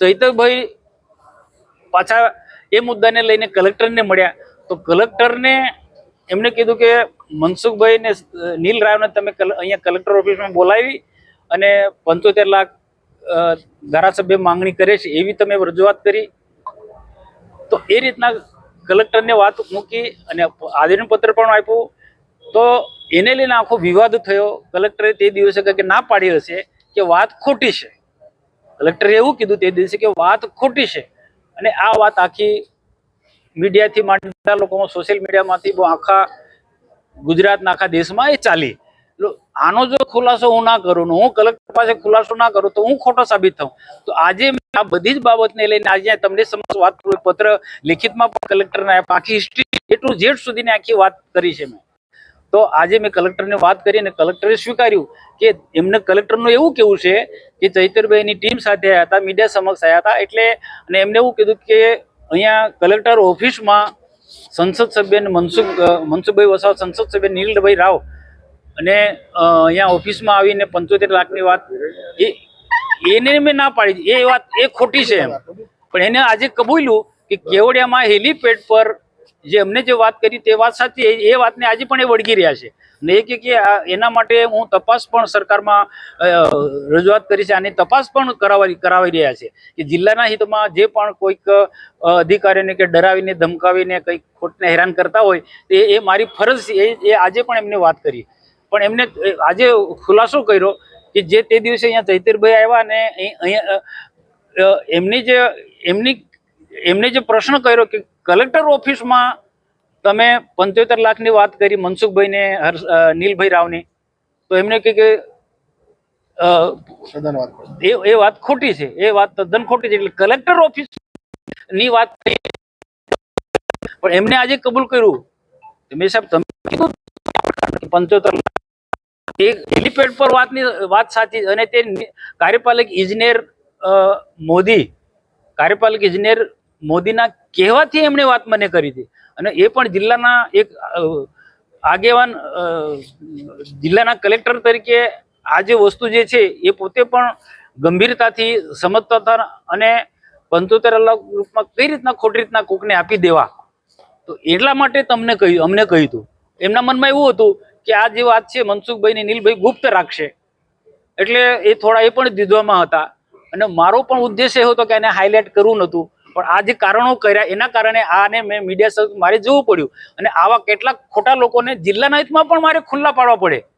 ચૈતરભાઈ પાછા એ મુદ્દાને લઈને કલેક્ટરને મળ્યા. તો કલેક્ટરને એમણે કીધું કે મનસુખભાઈને ને નીલ રાવને તમે અહીંયા કલેક્ટર ઓફિસમાં બોલાવી અને પંચોતેર લાખ ધારાસભ્ય માંગણી કરે છે એવી તમે રજૂઆત કરી. તો એ રીતના કલેક્ટરને વાત મૂકી અને આવેદનપત્ર પણ આપ્યું. તો એને લઈને આખો વિવાદ થયો. કલેક્ટરે તે દિવસે કે ના પાડી હશે કે વાત ખોટી છે. કલેક્ટરે એવું કીધું તે દિવસે કે વાત ખોટી છે. અને આ વાત આખી મીડિયાથી માંડતા લોકોમાં, સોશિયલ મીડિયામાંથી આખા ગુજરાતના આખા દેશમાં એ ચાલી. આનો જો ખુલાસો હું ના કરું હું કલેક્ટર પાસે ખુલાસો ના કરું તો હું ખોટો સાબિત થઉં. તો આજે આ બધી જ બાબતને લઈને આજે તમને સમક્ષ વાત કરું પત્ર લિખિતમાં પણ કલેક્ટરને આખી હિસ્ટ્રી એ ટુ સુધીની આખી વાત કરી છે મેં. તો આજે મેં કલેક્ટરને વાત કરી અને કલેક્ટરે સ્વીકાર્યું કે એમને કલેક્ટરનું એવું કેવું છે કે ચૈતરભાઈની ટીમ સાથે આવ્યા હતા, મીડિયા સમક્ષ આવ્યા હતા, એટલે અને એમને એવું કીધું કે અહીંયા કલેક્ટર ઓફિસમાં સંસદ સભ્ય મનસુખ મનસુખભાઈ વસાવ, સંસદ સભ્ય નીલભાઈ રાવ અને અહીંયા ઓફિસમાં આવીને પંચોતેર લાખની વાત એ, એને મેં ના પાડી, એ વાત એ ખોટી છે એમ. પણ એને આજે કબૂલ્યું કે કેવડિયામાં હેલીપેડ પર જે અમને જે વાત કરી તે વાત સાચી, એ- વાતને આજે પણ એ વળગી રહ્યા છે. અને એ કે એના માટે હું તપાસ પણ સરકારમાં રજૂઆત કરી છે. આની તપાસ પણ કરાવી કરાવી રહ્યા છે કે જિલ્લાના હિતમાં જે પણ કોઈક અધિકારીને કે ડરાવીને, ધમકાવીને કંઈક ખોટને હેરાન કરતા હોય, તે એ મારી ફરજ એ એ આજે પણ એમને વાત કરી. પણ એમને આજે ખુલાસો કર્યો કે જે તે દિવસે અહીંયા ચૈતરભાઈ આવ્યા અને અહીં- અહીંયા એમની જે એમની એમને જે પ્રશ્ન કર્યો કે કલેક્ટર ઓફિસમાં તમે પંચોતેર લાખની વાત કરી મનસુખભાઈને હર્ષ નીલભાઈ રાવની તો એમને કહે કે. એ એ વાત ખોટી છે એ વાત તદ્દન ખોટી છે એટલે કલેક્ટર ઓફિસની વાત કરી. પણ એમને આજે કબૂલ કર્યું મેં સાહેબ તમે કીધું પંચોતેર હેલિપેડ પર વાતની વાત સાચી અને તે કાર્યપાલક ઇજનેર મોદી કાર્યપાલક ઇજનેર મોદીના કહેવાથી એમણે વાત મને કરી હતી. અને એ પણ જિલ્લાના એક આગેવાન જિલ્લાના કલેક્ટર તરીકે આ જે વસ્તુ જે છે એ પોતે પણ ગંભીરતાથી સમજતા હતા અને પંચોતેર લાખ રૂપમાં કઈ રીતના ખોટી રીતના કોકને આપી દેવા? તો એટલા માટે તમને કહ્યું, અમને કહ્યું હતું. એમના મનમાં એવું હતું કે આ જે વાત છે મનસુખભાઈ ને નીલભાઈ ગુપ્ત રાખશે. એટલે એ થોડા એ પણ દીધવામાં હતા. અને મારો પણ ઉદ્દેશ એ હતો કે એને હાઇલાઇટ કરવું નહોતું. પણ આ જે કારણો કર્યા, એના કારણે આને મેં મીડિયા મારે જવું પડ્યું. અને આવા કેટલાક ખોટા લોકોને જિલ્લાના હિતમાં પણ મારે ખુલ્લા પાડવા પડે.